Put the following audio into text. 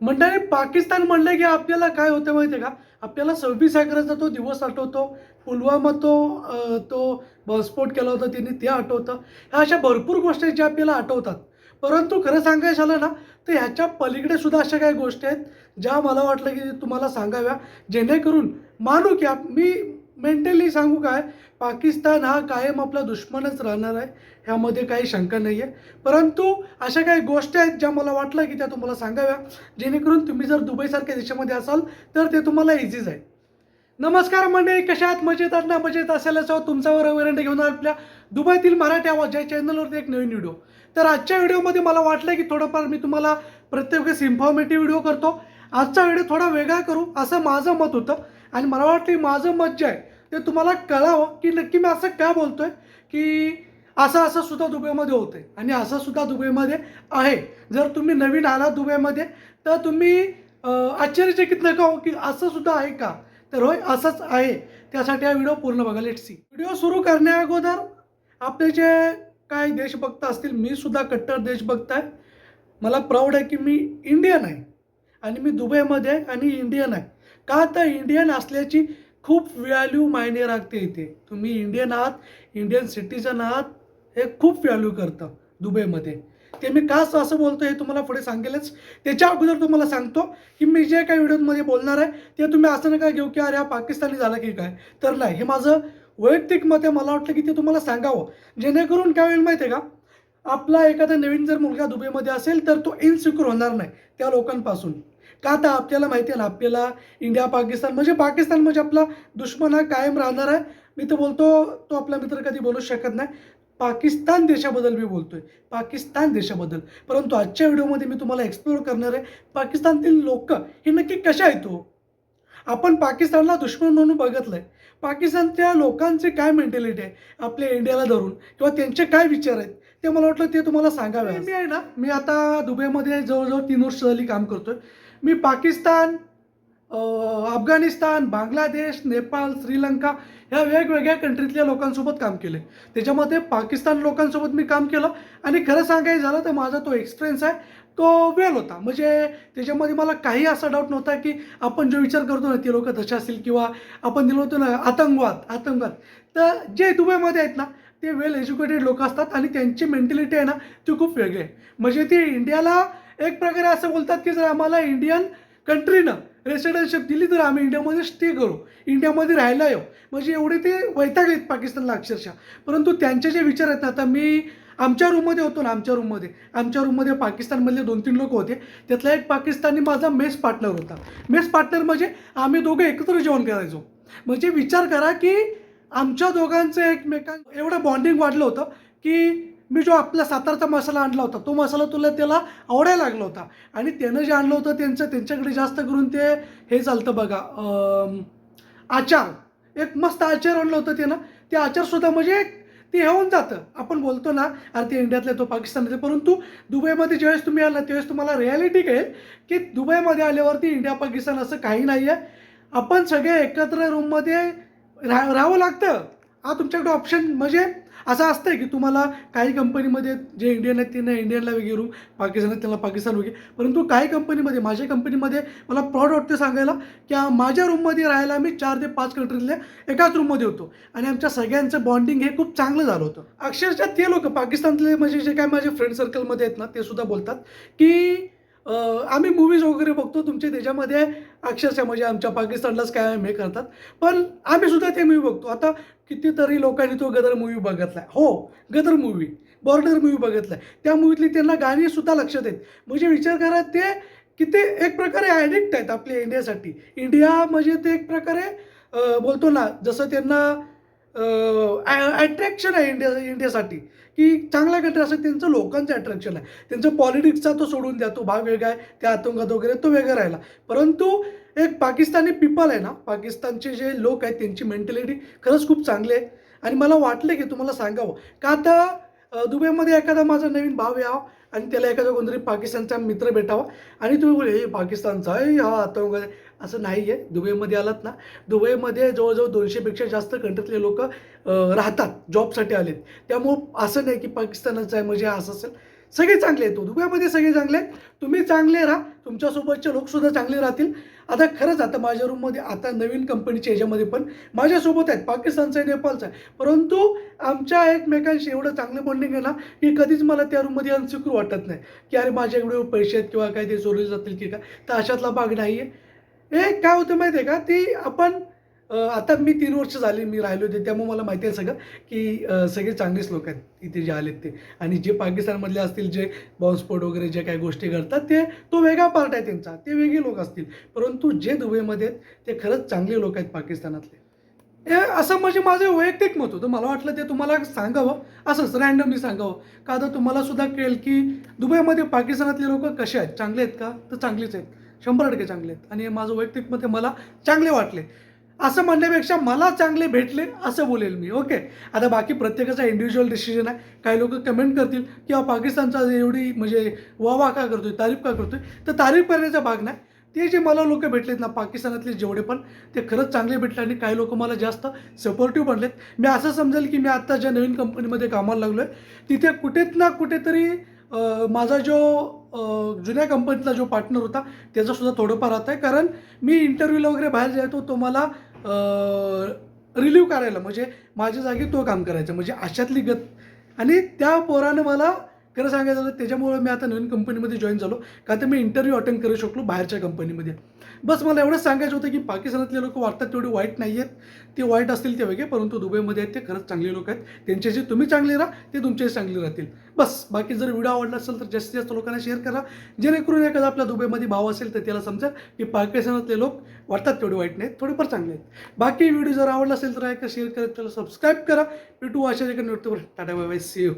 मंडळी पाकिस्तान म्हणलं की आपल्याला काय होतं माहिती आहे का? आपल्याला सव्वीस अकराचा तो दिवस आठवतो. पुलवामा तो तो बॉम्बस्फोट केला होता त्यांनी ते आठवतं. ह्या अशा भरपूर गोष्टी ज्या आपल्याला आठवतात. परंतु खरं सांगायचं झालं ना तर ह्याच्या पलीकडे सुद्धा अशा काही गोष्टी आहेत ज्या मला वाटलं की तुम्हाला सांगाव्या. जेणेकरून मानू की आप मी मेंटली सांगू काय? पाकिस्तान हा कायम आपला दुश्मनच राहणार आहे ह्यामध्ये काही शंका नाही आहे परंतु अशा काही गोष्टी आहेत ज्या मला वाटलं की त्या तुम्हाला सांगाव्या. जेणेकरून तुम्ही जर दुबईसारख्या देशामध्ये असाल तर ते तुम्हाला इझीच आहे नमस्कार मंडळी आहात? मजेत ना मजेत असेल असं तुमच्यावर वरंट घेऊन आपल्या दुबईतील मराठी आवाज या चॅनलवरती एक नवीन व्हिडिओ तर आजच्या व्हिडिओमध्ये मला वाटलं की थोडंफार मी तुम्हाला प्रत्येक वेळेस इन्फॉर्मेटिव्ह व्हिडिओ करतो. आजचा व्हिडिओ थोडा वेगळा करू असं माझं मत होतं. आणि मला वाटतं की माझं मत जे आहे ते तुम्हाला कळावं की नक्की मी असं का बोलतोय? की असं असं सुद्धा दुबईमध्ये होतंय आणि असं सुद्धा दुबईमध्ये आहे. जर तुम्ही नवीन आलात दुबईमध्ये तर तुम्ही आश्चर्यचकित नका हो की असं सुद्धा आहे का? तर होय असंच आहे. त्यासाठी हा व्हिडिओ पूर्ण बघा. लेट सी व्हिडिओ सुरू करण्या अगोदर आपले जे काही देशभक्त असतील मी सुद्धा कट्टर देशभक्त आहे. मला प्राऊड आहे की मी इंडियन आहे. आणि मी दुबईमध्ये आहे आणि इंडियन आहे. का तर इंडियन असल्याची खूप व्हॅल्यू मायने राखते इथे. तुम्ही इंडियन आहात इंडियन सिटीजन आहात हे खूप व्हॅल्यू करतं दुबईमध्ये. ते मी का असं बोलतो हे तुम्हाला पुढे सांगेलच. त्याच्या अगोदर तुम्हाला सांगतो की मी जे काही व्हिडिओमध्ये बोलणार आहे ते तुम्ही असं नका घेऊ की अरे हा पाकिस्तानी झाला की काय? तर नाही हे माझं वैयक्तिक मत आहे. मला वाटलं की ते तुम्हाला सांगावं. जेणेकरून काय होईल माहिती आहे का? आपला एखादा नवीन जर मुलगा दुबईमध्ये असेल तर तो इनसिक्युअर होणार नाही त्या लोकांपासून. का तर आपल्याला माहिती आहे ना आपल्याला इंडिया पाकिस्तान म्हणजे पाकिस्तान म्हणजे आपला दुश्मन हा कायम राहणार आहे. मी तर बोलतो तो आपला मित्र कधी बोलूच शकत नाही. पाकिस्तान देशाबद्दल मी बोलतोय. पाकिस्तान देशाबद्दल. परंतु आजच्या व्हिडिओमध्ये मी तुम्हाला एक्सप्लोर करणार आहे पाकिस्तानातील लोक हे नक्की कशा आहेत हो? आपण पाकिस्तानला दुश्मन म्हणून बघितलंय. पाकिस्तानच्या लोकांची काय मेंटॅलिटी आहे? आपल्या इंडियाला धरून किंवा त्यांचे काय विचार आहेत? ते मला वाटलं ते तुम्हाला सांगावे मी आहे ना. मी आता दुबईमध्ये जवळजवळ तीन वर्ष झाली काम करतोय. मी पाकिस्तान अफगाणिस्तान बांगलादेश नेपाळ श्रीलंका ह्या वेगवेगळ्या कंट्रीतल्या लोकांसोबत काम केले. त्याच्यामध्ये पाकिस्तान लोकांसोबत मी काम केलं आणि खरं सांगायचं झालं तर माझा तो एक्सपिरियन्स आहे तो वेल होता. म्हणजे त्याच्यामध्ये मला काही असा डाऊट नव्हता की आपण जो विचार करतो ना ते लोक तसे असतील किंवा आपण दिलं होतो ना आतंकवाद आतंकवाद. तर जे दुबईमध्ये आहेत ना ते वेल एज्युकेटेड लोक असतात आणि त्यांची मेंटॅलिटी आहे ना ती खूप वेगळी आहे. म्हणजे ती इंडियाला एक प्रकारे असं बोलतात की जर आम्हाला इंडियन कंट्रीनं रेसिडेन्शिप दिली तर आम्ही इंडियामध्ये स्टे करू. इंडियामध्ये राहायला येऊ. म्हणजे एवढे ते वैताग आहेत पाकिस्तानला अक्षरशः. परंतु त्यांचे जे विचार आहेत ना आता मी आमच्या रूममध्ये होतो ना आमच्या रूममध्ये आमच्या रूममध्ये पाकिस्तानमधले दोन तीन लोक होते. त्यातला एक पाकिस्तानी माझा मेस पार्टनर होता. मेस पार्टनर म्हणजे आम्ही दोघं एकत्र जेवण करायचो. म्हणजे विचार करा की आमच्या दोघांचं एकमेकां एवढं बॉन्डिंग वाढलं होतं की मी जो आपला सातारचा मसाला आणला होता तो मसाला तुला त्याला आवडायला लागला होता. आणि त्यानं जे आणलं होतं त्यांचं त्यांच्याकडे जास्त करून ते हे चालतं बघा आचार. एक मस्त आचार आणलं होतं त्यानं. ते आचारसुद्धा म्हणजे ते हे होऊन जातं. आपण बोलतो ना अरे ते इंडियातले तो पाकिस्तानातले. परंतु दुबईमध्ये ज्यावेळेस तुम्ही आला त्यावेळेस तुम्हाला रियालिटी कळेल की दुबईमध्ये आल्यावरती इंडिया पाकिस्तान असं काही नाही आहे आपण सगळे एकत्र रूममध्ये राह राहावं लागतं. हा तुमच्याकडे ऑप्शन म्हणजे असं असतंय की तुम्हाला काही कंपनीमध्ये जे इंडियन आहेत त्यांना इंडियनला वेगळी रूम पाकिस्तान आहेत त्यांना पाकिस्तान वेगळी परंतु काही कंपनीमध्ये माझ्या कंपनीमध्ये मला प्राऊड वाटतं सांगायला की माझ्या रूममध्ये राहायला मी चार ते पाच कंट्रीतल्या एकाच रूममध्ये होतो. आणि आमच्या सगळ्यांचं बॉन्डिंग हे खूप चांगलं झालं होतं. अक्षरशः ते लोक पाकिस्तानतले म्हणजे जे काय माझे फ्रेंड सर्कलमध्ये आहेत ना ते सुद्धा बोलतात की आम्ही मूवीज वगैरे बघतो तुमच्या त्याच्यामध्ये अक्षरशः म्हणजे आमच्या पाकिस्तानलाच काय हे करतात. पण आम्ही सुद्धा ते मूवी बघतो. आता कितीतरी लोकांनी तो गदर मूवी बघितला हो गदर मूवी बॉर्डर मूवी बघितला त्या मूवीतली त्यांना गाणी सुद्धा लक्षात येत म्हणजे विचार करा ते किती एक प्रकारे ॲडिक्ट आहेत आपल्या इंडियासाठी. इंडिया म्हणजे ते एक प्रकारे बोलतो ना जसं त्यांना अट्रॅक्शन आहे इंडिया इंडियासाठी. की चांगल्या कंट्री असं त्यांचं लोकांचं अट्रॅक्शन आहे. त्यांचं पॉलिटिक्सचा तो सोडून द्या तो भाग वेगळा आहे त्या आतंकात वगैरे तो वेगळा राहिला. परंतु एक पाकिस्तानी पीपल आहे ना पाकिस्तानचे जे लोक आहेत त्यांची मेंटॅलिटी खरंच खूप चांगली आहे. आणि मला वाटलं की तुम्हाला सांगावं का आता दुबईमध्ये एखादा माझा नवीन भाव यावा आणि त्याला एखादा कोणतरी पाकिस्तानचा मित्र भेटावा. आणि तुम्ही बोले हे पाकिस्तानचा आहे हा आतंकवाद आहे." असं नाही आहे दुबईमध्ये आलात ना दुबईमध्ये जवळजवळ दोनशेपेक्षा जास्त कंट्रीतले लोक राहतात जॉबसाठी आलेत. त्यामुळं असं नाही की पाकिस्तानचं आहे म्हणजे असं असेल. सगळे चांगले आहेत. दुबईमध्ये सगळे चांगले आहेत. तुम्ही चांगले राहा. तुमच्यासोबतचे लोकसुद्धा चांगले राहतील. आता खरंच आता माझ्या रूममध्ये आता नवीन कंपनीच्या याच्यामध्ये पण माझ्यासोबत आहेत. पाकिस्तानचा आहे नेपाळचा आहे. परंतु आमच्या एकमेकांशी एवढं चांगलं बॉन्डिंग आहे ना की कधीच मला त्या रूममध्ये अनसिक्युर वाटत नाही. की अरे माझे एवढे पैसे आहेत किंवा काय ते चोरले जातील की काय तर अशातला भाग नाही आहे हे काय होतं माहिती आहे का? ती आपण आता मी तीन वर्ष झाली मी राहिलो होते त्यामुळे मला माहिती आहे सगळं की सगळे चांगलेच लोक आहेत इथे जे आलेत ते. आणि जे पाकिस्तानमधले असतील जे बॉम्बस्फोट वगैरे जे काही गोष्टी घडतात ते तो वेगळा पार्ट आहे त्यांचा. ते वेगळे लोक असतील. परंतु जे दुबईमध्ये आहेत ते खरंच चांगले लोक आहेत पाकिस्तानातले. हे असं म्हणजे माझं वैयक्तिक मत होतं. मला वाटलं ते तुम्हाला सांगावं. असंच रँडमली सांगावं. का तर तुम्हाला सुद्धा कळेल की दुबईमध्ये पाकिस्तानातले लोक कसे आहेत? चांगले आहेत का? तर चांगलेच आहेत. शंभर टक्के चांगले आहेत. आणि माझं वैयक्तिक मत मला चांगले वाटले. असं म्हणण्यापेक्षा मला चांगले भेटले असं बोलेल मी ओके? आता बाकी प्रत्येकाचा इंडिव्हिज्युअल डिसिजन आहे. काही लोक कमेंट करतील किंवा पाकिस्तानचा एवढी म्हणजे वा वा का करतोय तारीफ का करतोय? तर तारीफ करण्याचा भाग नाही. ते जे मला लोक भेटलेत ना पाकिस्तानातले जेवढे पण ते खरंच चांगले भेटले आणि काही लोक मला जास्त सपोर्टिव्ह बनलेत. मी असं समजेल की मी आत्ता ज्या नवीन कंपनीमध्ये कामाला लागलो आहे तिथे कुठेच ना कुठेतरी माझा जो जुन्या कंपनीतला जो पार्टनर होता त्याचासुद्धा थोडंफार राहत आहे. कारण मी इंटरव्ह्यूला वगैरे बाहेर जायचो तो मला रिलीव्ह करायला. म्हणजे माझ्या जागी तो काम करायचा. म्हणजे अशातली गत. आणि त्या पोरानं मला खरं सांगायचं झालं त्याच्यामुळे मी आता नवीन कंपनीमध्ये जॉईन झालो. का तर मी इंटरव्ह्यू अटेंड करू शकलो बाहेरच्या कंपनीमध्ये बस मला एवढंच सांगायचं होतं की पाकिस्तानातले लोक वाटतात तेवढे वाईट नाही आहेत. ते वाईट असतील ते वेगळे परंतु दुबईमध्ये आहेत ते खरंच चांगले लोक आहेत. त्यांच्याशी तुम्ही चांगले राहा ते तुमच्याशी चांगले राहतील. बस बाकी जर व्हिडिओ आवडला असेल तर जास्तीत जास्त लोकांना शेअर करा. जेणेकरून एखादा आपल्या दुबईमध्ये भाव असेल तर त्याला समजा की पाकिस्तानातले लोक वाटतात तेवढे वाईट नाहीत थोडेफार चांगले आहेत. बाकी व्हिडिओ जर आवडला असेल तर ऐका शेअर करा त्याला सबस्क्राईब करा. टू अशा एका नोटवर tata bye bye see you